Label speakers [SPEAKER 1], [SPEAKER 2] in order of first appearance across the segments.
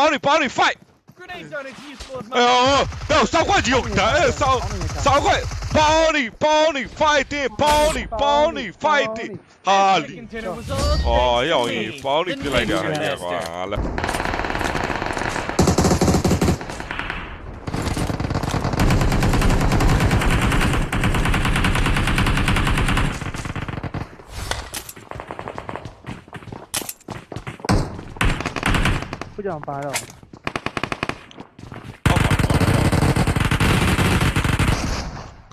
[SPEAKER 1] 帮你帮你 fight。哎呦，不要，三块九，哎，三三块，帮你帮你 fight，你帮你
[SPEAKER 2] fight，里。
[SPEAKER 1] 哦，要你来点，完了。
[SPEAKER 3] ကြောင်ပါတော့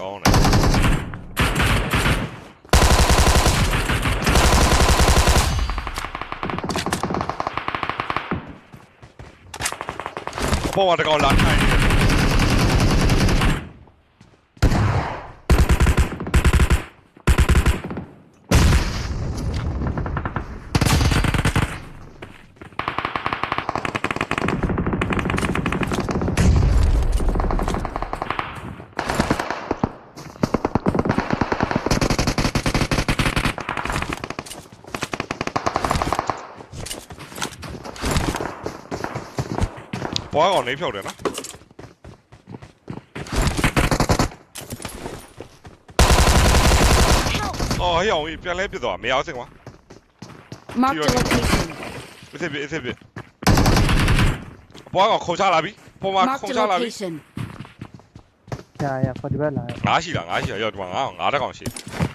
[SPEAKER 1] ကောင်းတယ်ပေါ်မှာတကောင်လာထိုင် ဘွားကောင်လေးဖြောက်တယ်နော်အော်ဟေ့အောင်ကြီးပြန်လဲပြစ်သွားမရအောင်စင်ကွာ
[SPEAKER 4] Marked a location.
[SPEAKER 1] အစ်စ်ပြအစ်စ်ပြဘွားကောင်ခုံချလာပြီပုံမှာ
[SPEAKER 4] Marked
[SPEAKER 1] ခုံ
[SPEAKER 4] a ချ
[SPEAKER 1] လာပြီ
[SPEAKER 4] location.
[SPEAKER 3] ရရ40ဘက်လာရ
[SPEAKER 1] ငါးရှိလားငါးရှိလားရောက်ဒီမှာငါးငါးတက်ကောင်ရှိတယ်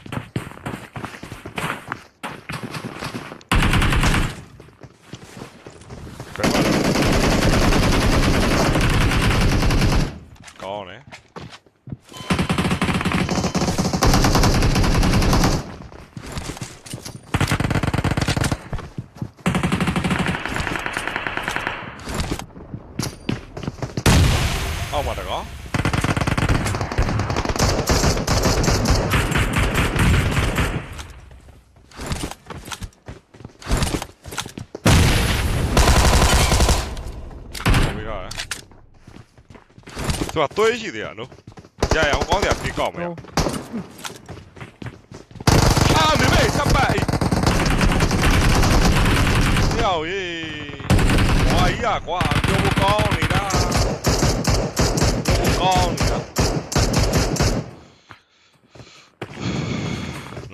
[SPEAKER 1] သူကသွေးရှိသေးရနော်ရရအောင်ကောင်းစရာပြေးကောက်မယ်အာမေမေစပ်ပါအေးရောက်ရေးဝါကြီးอ่ะကွာပြောဖို့ကောင်းနေတာပြောဖို့ကောင်းနေတာ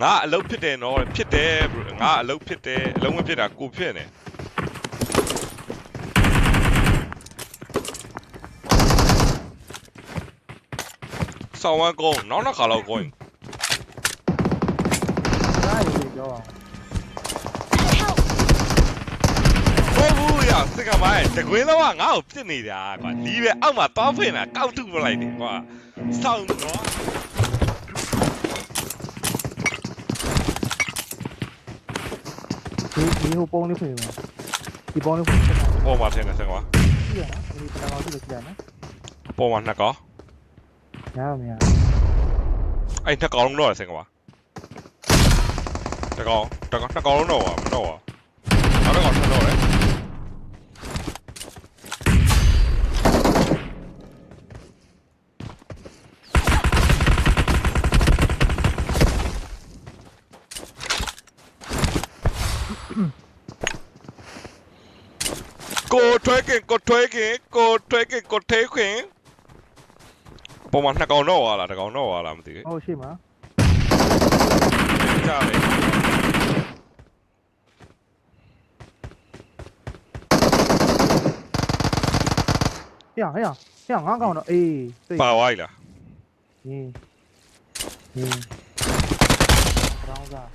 [SPEAKER 1] ငါအလုပ်ဖြစ်တယ်နော်ဖြစ်တယ် bro ငါအလုပ်ဖြစ်တယ်အလုံးမဖြစ်တာကိုဖြစ်နေ ဆောင်းဝမ်းကုန်းနောက်နောက်ခါလောက်ကုန်း
[SPEAKER 3] ဒါရေပြောအောင်
[SPEAKER 1] ဟုတ်ဘူးရစကမိုင်းတကွင်းတော့ငါ့ကိုပြစ်နေတာကွာဒီပဲအောက်မှာတောင်းဖိနေတာကောက်ထုပလိုက်တယ်ကွာဆောင်းတော့
[SPEAKER 3] ဒီဒီဟိုပုံးလေးဖွင့်ပါဒီပုံးလေးဖွင့်ပါ
[SPEAKER 1] ပုံးပါဆင်းနေဆင်းကွာဒီ
[SPEAKER 3] ရနော်ဒီပထမဆုံးကြည့်ရနော်
[SPEAKER 1] ပုံးပါနှစ်ကော ရ
[SPEAKER 3] မရไอ้
[SPEAKER 1] ตะกองลงတော့ဆင်ကွာတကောင်တကောင်နှစ်ကောင်လုံးတော့ပါမတော့ပါနောက်တစ်ကောင်ထွက်တော့တယ်ကိုထွဲခင်ကိုထွဲခင်ကိုထွဲခင်ကိုထွဲခင် ပုံမှန်နှစ်ကောင်တော့ဟာလားတစ်ကောင်တော့ဟာလားမသိဘူး
[SPEAKER 3] ဟုတ်ရှိမှာ
[SPEAKER 1] ကြားတယ်
[SPEAKER 3] ဟဲ့ဟဲ့ဟဲ့ငါကောင်တော့အေးသိ
[SPEAKER 1] ပါဝိုင်းလား
[SPEAKER 3] ဟင်းဟင်းရောင်းစား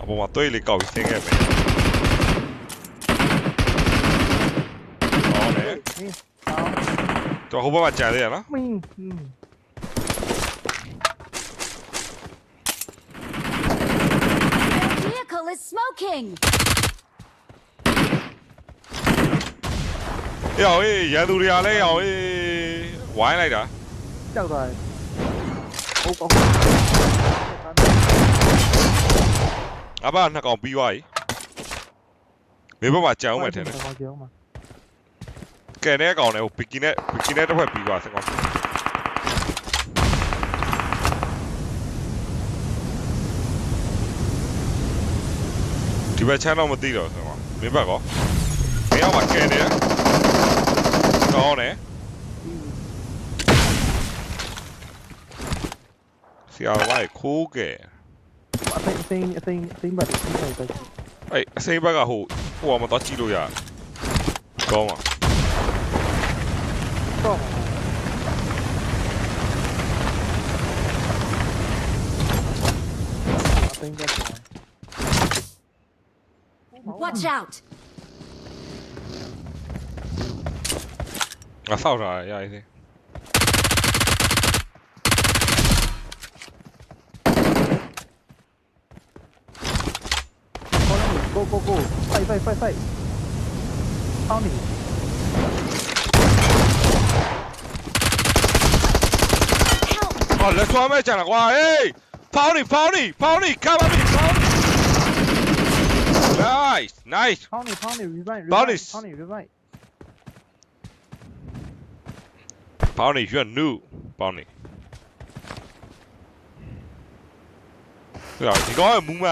[SPEAKER 1] အပေါ်မှာတွေ့လေကောက်ဆင်းခဲ့မယ် တော်ဟိုဘက်မှာကြာသေးရ
[SPEAKER 3] လား
[SPEAKER 4] မင်း is smoking
[SPEAKER 1] ရောအေးရန်သူတွေကလည်းရောအေးဝိုင်းလိုက်တာ
[SPEAKER 3] ကြောက်သွားတယ်
[SPEAKER 1] ဟုတ်ကောအဘနှစ်ကောင်ပြီးသွားပြီမေဘမှာကြောင်မှထင်တယ် ကန်တဲ့ကောင်နဲ့ဟိုဘီကီနဲ့ဘီကီနဲ့တစ်ဖက်ပြီးပါစကောင်ဒီဘက်ချမ်းတော့မသိတော့စကောင်မင်းဘက်ကောမင်းရောက်မှာကန်တဲ့ကောင်းတယ်ဆရာဝိုင်းခိုးကဲ
[SPEAKER 3] အသိအသိအသိအသိဘက်အသိဘက်
[SPEAKER 1] အဲ့အသိဘက်ကဟိုဟိုမှာတော့ကြည့်လို့ရကောင်းပါ
[SPEAKER 3] တော့အသိဘတ်
[SPEAKER 4] Watch out!
[SPEAKER 1] ငါစောက်ထားရရရေး
[SPEAKER 3] ခေါ်လို့ go go go fight fight fight fight တောင်း နေ
[SPEAKER 4] Help!
[SPEAKER 1] ဟောလက်ဆွမ်းမဲ့ကြံလာကွာဟေးဖောင်းနေဖောင်းနေဖောင်းနေကပ်ပါပြီဖောင်းနေ nice nice
[SPEAKER 3] ထောင်းနေထောင်းနေ revive
[SPEAKER 1] Bonus.
[SPEAKER 3] ထောင်းနေ revive
[SPEAKER 1] ဖောင်းနေရွတ်နုဖောင်းနေဟောဒီကောင်ကမူးမ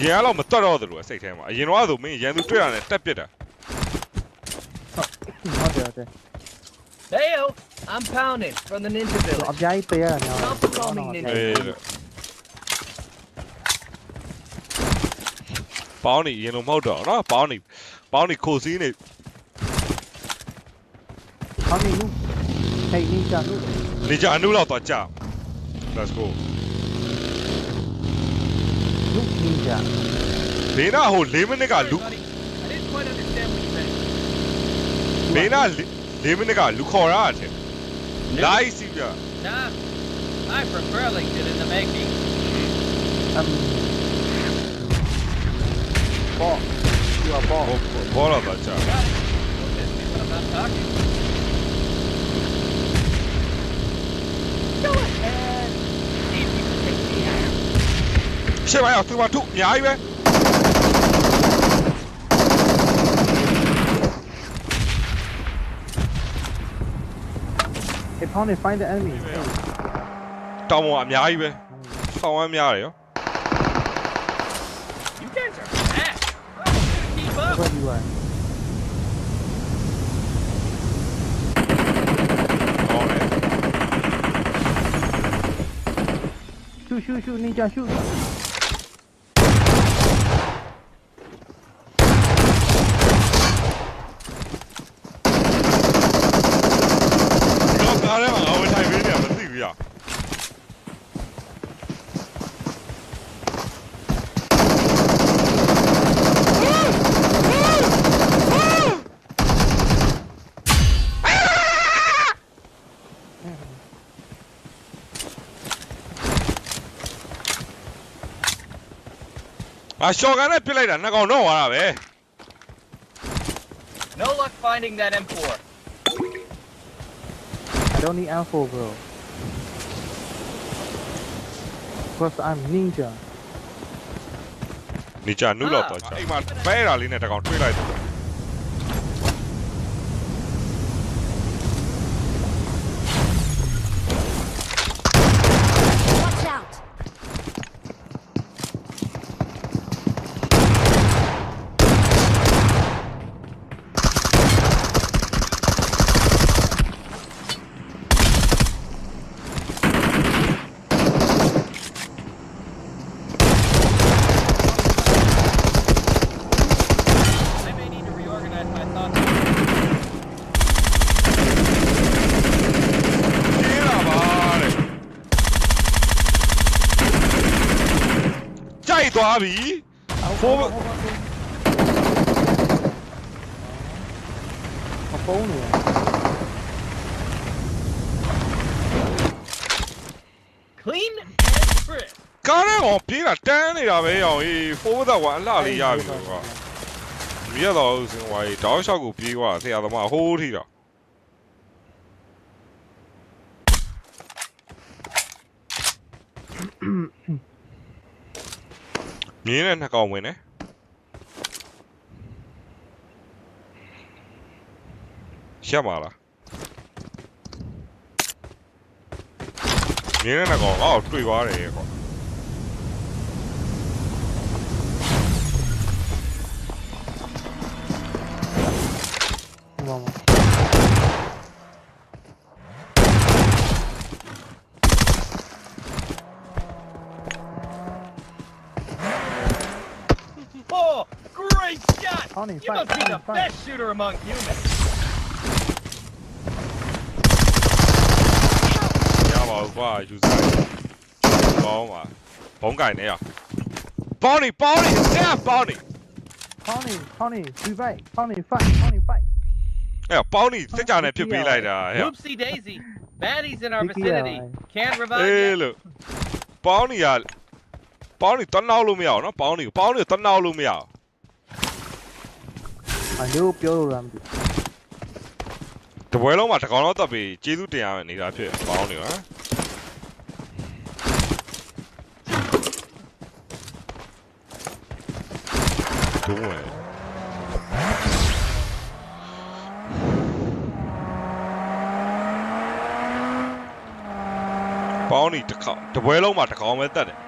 [SPEAKER 1] ရင်ကတော့မတွတ်တော့တယ်လို့စိတ်ထဲမှာအရင်တော့ဆိုမင်းရန်သူတွေ့ရ တယ်တက်ပစ်တာ
[SPEAKER 3] ဟုတ်တယ်ဟုတ်တယ်
[SPEAKER 2] Heyo, I'm pounding from the ninja
[SPEAKER 3] အ
[SPEAKER 2] village.
[SPEAKER 3] ပြားကြီးပေးရတာများ
[SPEAKER 2] Stop calling me
[SPEAKER 1] အေးပေါင်းနေရင်လုံးမဟုတ်တော့နော်ပေါင်းနေပေါင်းနေခိုစီးနေ
[SPEAKER 3] ထောင်းနေလူဟေးနေကြလူ
[SPEAKER 1] နေကြအနုလောက်တော့ကြာ let's go
[SPEAKER 3] လူနေကြ
[SPEAKER 1] ဘေးနာဟို၄မိနစ်ကလူ
[SPEAKER 2] Buddy, I didn't quite understand what you meant.
[SPEAKER 1] ဘေးနာ၄မိနစ်ကလူခေါ်ရတာတဲ့ လိုက်စီပြ
[SPEAKER 2] Nah, I prefer Lincoln in the making.
[SPEAKER 3] အမ်ဘောယူအဘော
[SPEAKER 1] ဘောတော့တော့ကြာ
[SPEAKER 2] Got it. Don't miss me when I'm not talking. Go ahead. See if you can take me out.
[SPEAKER 1] ရှေ့ပိုင်းအောင်သူမထုအ များကြီးပဲ
[SPEAKER 3] ဟေးထောင်းနေ find the enemy
[SPEAKER 1] တောင်ပေါ်အများကြီးပဲဆောင်းဝမ်းများတယ်ရော
[SPEAKER 2] You guys are fast. I'm gonna keep up.
[SPEAKER 3] ဘယ်ယူရ
[SPEAKER 1] ကောင်းတယ်
[SPEAKER 3] ရှူရှူရှူနေကြ
[SPEAKER 1] အရှော့ကန်နဲ့ပြစ်လိုက်တာနှစ်ကောင်တော့သွားတာပဲ
[SPEAKER 2] No luck finding that M4.
[SPEAKER 3] I don't need info bro because I'm ninja
[SPEAKER 1] နေကြနုလောက်တော့ကြာအိမ်မှာပဲတာလေးနဲ့တကောင်တွေးလိုက်တယ် သွားပြီဖိုး
[SPEAKER 3] မဖုံးနေရ
[SPEAKER 2] Clean and crisp.
[SPEAKER 1] ကားထဲကောင်ပြေးတာတန်းနေတာပဲရောင်အေးဖိုးသက်ကအလှလေးရပြီကွာမြရတော့စင်ဝါးတောက်လျှောက်ကိုပြေးသွားဆရာသမားဟိုးထီတော့ မြင်းနဲ့နှစ်ကောင်ဝင်တယ်ရှက်ပါလားမြင်းနဲ့နှစ်ကောင်အော်တွေ့သွားတယ်ကွာ
[SPEAKER 2] shot!
[SPEAKER 3] ကောင်းနေ
[SPEAKER 2] You
[SPEAKER 3] ဖိုက်
[SPEAKER 2] must be the
[SPEAKER 3] ဖိုက်
[SPEAKER 2] best shooter among humans.
[SPEAKER 1] ရပါဘူးကွာယူစားပေါင်းပါဘုံကင်နေရပေါင်းနေပေါင်းနေအဲ့ပေါင်းနေ
[SPEAKER 3] ကောင်းနေကောင်းနေဒီဖိုက်ကောင်းနေဖိုက်ကောင်းနေဖိုက်
[SPEAKER 1] အဲ့ပေါင်းနေစက်ကြနဲ့ဖြစ်ပေးလိုက်တာဟဲ့
[SPEAKER 2] Oopsie daisy. Baddies in our
[SPEAKER 3] Vicky,
[SPEAKER 2] vicinity.
[SPEAKER 3] uh,
[SPEAKER 2] Can't revive
[SPEAKER 1] အေး
[SPEAKER 2] yet.
[SPEAKER 1] လို့ပေါင်းနေရပေါင်းနေတနောက်လို့မရအောင်နော်ပေါင်းနေ ပေါင်းနေတနောက်လို့မရအောင်
[SPEAKER 3] အညို့ပြောလို့ရမ်းပြီ
[SPEAKER 1] တပွဲလုံးမှာတကောင်တော့တပ်ပြီးကျေးဇူးတင်ရမယ်နေတာဖြစ်ပေါင်းနေဟမ်ဒုံးဝင်ပေါင်းနေတစ်ခေါက်တပွဲလုံးမှာတစ်ကောင်ပဲတက်တယ်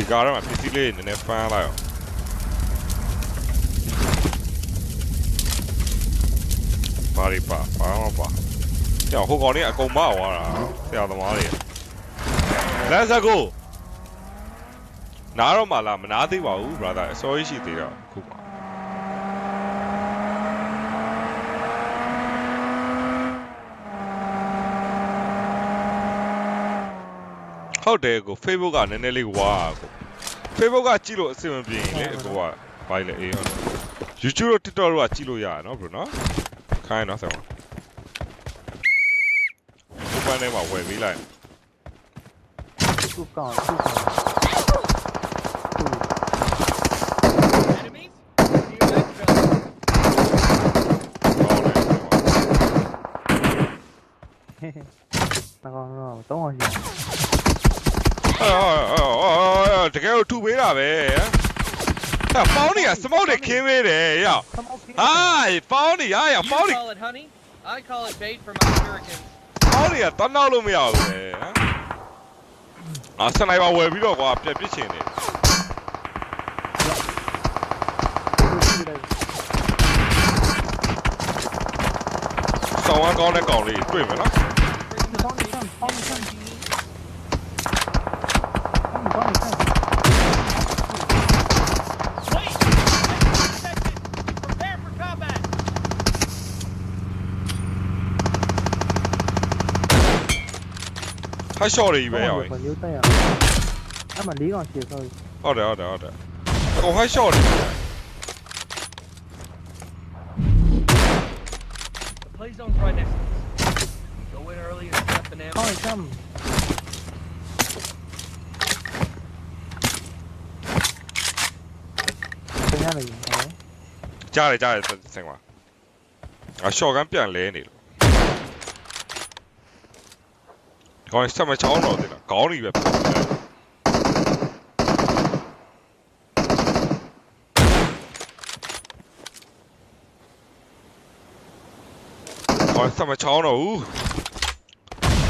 [SPEAKER 1] ဒီကားထဲမှာပစ္စည်းလေးနည်းနည်းဖမ်းလိုက်အောင်ပါရီပါပါမပါ။ကြောက်ဟိုကောင်လေးအကုန်မသွားတာဆရာသမားတွေ Let's go နားတော့မလားမနာသေးပါဘူး brother အစိုးရရှိသေးတော့ခု ဟုတ်တယ်ကို Facebook ကနည်းနည်းလေးဝါကို Facebook ကကြည့်လို့အဆင်မပြေရင်လေအကိုကဘာလဲအေးဟုတ်တယ် YouTube တို့ TikTok တို့ကကြည့်လို့ရတယ်နော် bro နော်ခိုင်းတော့ဆက်ပါဘုပန်းထဲမှာဝယ်ပေးလိုက်
[SPEAKER 3] သူကောင်းသူကောင်း
[SPEAKER 2] Enemies? See you next time.
[SPEAKER 1] ကောင်းတယ်
[SPEAKER 3] ဟဲ့ဟဲ့ငါကတော့တော့အောင်ရှိ
[SPEAKER 1] အော် တကယ်လို့ထုပေးတာပဲဟဲ့ပေါင်းနေရစမောက်တွေခင်းပေးတယ်ရောက်
[SPEAKER 3] သမောက်ကြီး
[SPEAKER 1] ဟာပေါင်းနေရရ
[SPEAKER 2] You
[SPEAKER 1] ပေါင်းနေ
[SPEAKER 2] call it honey. I call it bait for my shurikens.
[SPEAKER 1] ပေါင်းနေရတန်းနောက်လို့မရဘူးလေအာစနိုက်ပါဝယ်ပြီးတော့ကွာပြက်ပစ်ချင်တယ်ဆောင်းဝမ်းကောင်းတဲ့ကောင်လေးတွေ့မယ်နော်
[SPEAKER 3] ကောင်းနေဆန်းကောင်းနေဆန်းကောင်းနေဆန်း
[SPEAKER 2] Wait! Prepare for combat!
[SPEAKER 1] ဟတ်ရှော့တွေကြီးပဲရောက်
[SPEAKER 3] ဘယ်လိုတက်ရအမလေးကောင်ရှေ့ဆို
[SPEAKER 1] ဟုတ်တယ်ဟုတ်တယ်ဟုတ်တယ်အကုန်ဟတ်ရှော့တွေ
[SPEAKER 2] The play zone's right next to us. Go in early and set the
[SPEAKER 3] ကောင်း
[SPEAKER 2] ammo.
[SPEAKER 3] နေဆန်းပြန်ရတယ်ဟဲ့
[SPEAKER 1] ကြားတယ်ကြားတယ်ဆင်ကွာအ ရှော့ကန်ပြန်လဲနေလို့ကောင်းစမချောင်းတော့တယ်လားခေါင်းကြီးပဲကောင်းစမချောင်းတော့ဘူး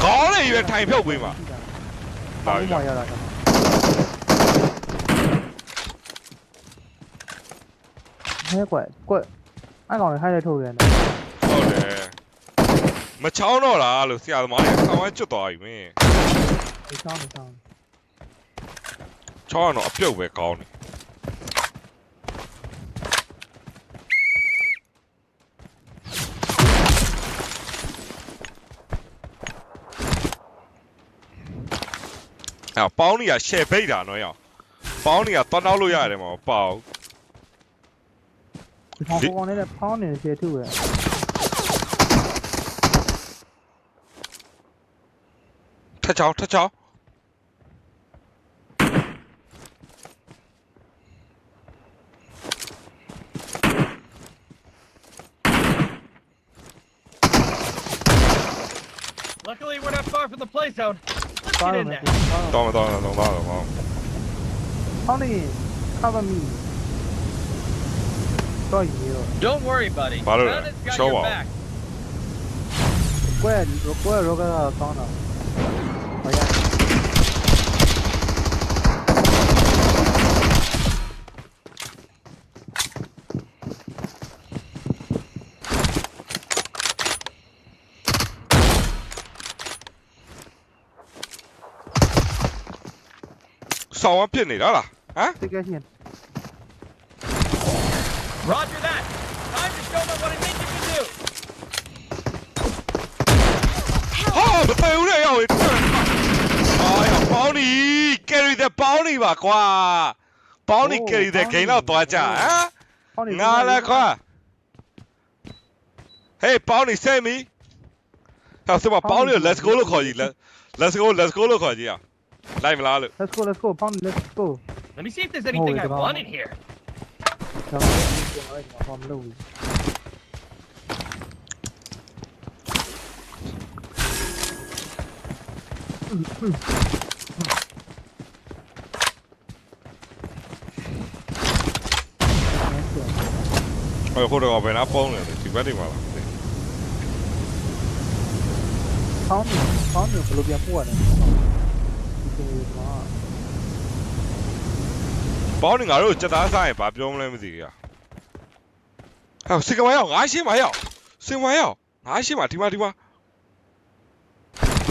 [SPEAKER 1] ခေါင်းလေးပဲထိုင်ဖြုတ်ပေးမှာ
[SPEAKER 3] ဘာလို့မရတာလဲဟဲ့ကွက်ကွက်အဲ့ကောင်ဟိုက်လိုက်ထုတ်ရတယ်
[SPEAKER 1] ဟုတ်တယ် မချောင်းတော့လားလို့ဆရာသမားကြီးဆောင်းဝဲကျွတ်သွားပြီမင်း
[SPEAKER 3] ဒီချောင်းဒီချောင်း
[SPEAKER 1] ချောင်းကတော့အပြုတ်ပဲကောင်းတယ်အဲ့ပေါင်းနေရရှယ်ဘိတ်တာနော်ရောပေါင်းနေရသွားနောက်လို့ရတယ်မဟုတ်ပေါင်း
[SPEAKER 3] ဒီကောင်ကောင်နဲ့ဖောင်းနေရှေ့ထုတ်ရ
[SPEAKER 1] ထက်ချောင်းထက်ချောင်း
[SPEAKER 2] Luckily, we're not far from the play zone. Let's
[SPEAKER 3] သွား
[SPEAKER 2] get
[SPEAKER 3] ရ
[SPEAKER 2] in
[SPEAKER 3] မယ်
[SPEAKER 2] there.
[SPEAKER 1] တောင်းမတောင်းတော့တောင်းတော့ကောင်း
[SPEAKER 3] ဖောင်းနေ cover me တော့ရေတော့
[SPEAKER 2] Don't worry, buddy.
[SPEAKER 1] Follow
[SPEAKER 2] None
[SPEAKER 1] that.
[SPEAKER 2] has got
[SPEAKER 1] Show
[SPEAKER 2] your
[SPEAKER 1] off.
[SPEAKER 2] back.
[SPEAKER 3] ကွက်ကွက်ရောကကောင်းတော့ဘာရ
[SPEAKER 1] ဟ ဆောင်းဝဖြစ်နေတာလားဟမ်
[SPEAKER 3] တိတ်ကဲရှင်
[SPEAKER 2] Roger that. Time to show them what I think you can do.
[SPEAKER 1] ဟာမပယ်ဦးလေရောက်ရေအာရပေါင်းနီ carry the ပေါင်းနီပါကွာပေါင်းနီ carry the ဂိမ်းတော့သွားကြဟမ်
[SPEAKER 3] ဟောနေ
[SPEAKER 1] ငါလည်းခွာဟေးပေါင်းနေစဲမီဟောစမပေါင်းနေ let's go လို့ခေါ်ကြည့် let's go let's go လို့ခေါ်ကြည့်အော င်လိုက်မလားလို့
[SPEAKER 3] let's go let's go ပေါင်း let's go
[SPEAKER 2] Let me see if there's anything
[SPEAKER 3] Holy
[SPEAKER 2] I
[SPEAKER 3] God.
[SPEAKER 2] want in here.
[SPEAKER 3] ကျွန်တော်ဘာမလုပ်ဘူး
[SPEAKER 1] ဟိုဟိုတော့ဘယ်နာပေါင်းနေ လဲဒီဘက်တွေမှာလား
[SPEAKER 3] ပေါင်းနေပေါင်းနေဘယ်လိုပြန်ပို့ရလဲဒီလိုမှာ
[SPEAKER 1] ပေါင်းနေငါတို့စက်သားစားရင်ဘာပြောမလဲမသိဘူးဟောစင်ကမရောက်ငါရှင်းမရောက်စင်မရောက်ငါရှင်းမဒီမှာဒီမှာ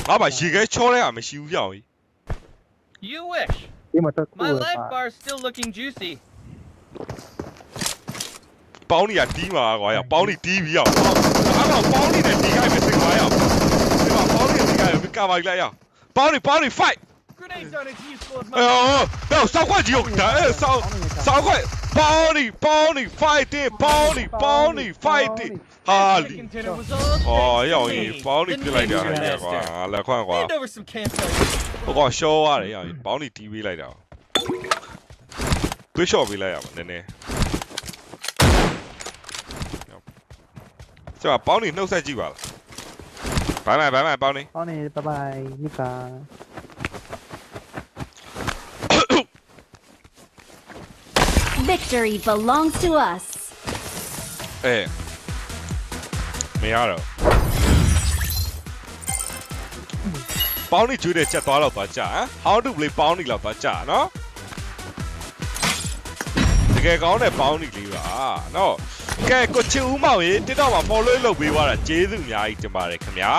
[SPEAKER 1] ငါပါရေခဲချောတဲ့อ่ะမရှိဘူးပြောင်းကြီး
[SPEAKER 2] You wish.
[SPEAKER 3] ဒီမှာတက်
[SPEAKER 2] My
[SPEAKER 3] ကို
[SPEAKER 2] life bar's still looking juicy.
[SPEAKER 1] ပေါင်းနေရတီးမှာကွာရောက်ပေါင်းနေတီးပြီးရောက်အဲ့တော့ပေါင်းနေတဲ့ဒီကိုင်းပဲစင်ကမရောက်စင်ကပေါင်းနေတဲ့ဒီကိုင်းပဲကာပါလိုက်ရောက်ပေါင်းနေပေါင်းနေ fight 哎呦，不要三块钱用的，哎三三块包你包你快点，包你包你快
[SPEAKER 2] 点，好哩。
[SPEAKER 1] 哦，要包你进来
[SPEAKER 2] 一
[SPEAKER 1] 点，来
[SPEAKER 2] 款款，
[SPEAKER 1] 不光小娃哩，要包你 TV 来点，多少米来呀，奶奶？这包你六赛季挂了，拜拜拜拜，包你，
[SPEAKER 3] 包你拜拜，你干？
[SPEAKER 4] Victory belongs to us.
[SPEAKER 1] 哎，没ရတော့ပေါင်းနေကျွေးတဲ့ချက်သွားတော့သွားကြဟမ် how to play ပေါင်းနေလောက်သွားကြနော်တကယ်ကောင်းတဲ့ပေါင်းနေလေးပါနော်ကဲကိုချစ်ဦးမောင်ရေ TikTok မှာ follow လုပ်ပေးသွားတာကျေးဇူးအများကြီးတင်ပါတယ်ခင်ဗျာ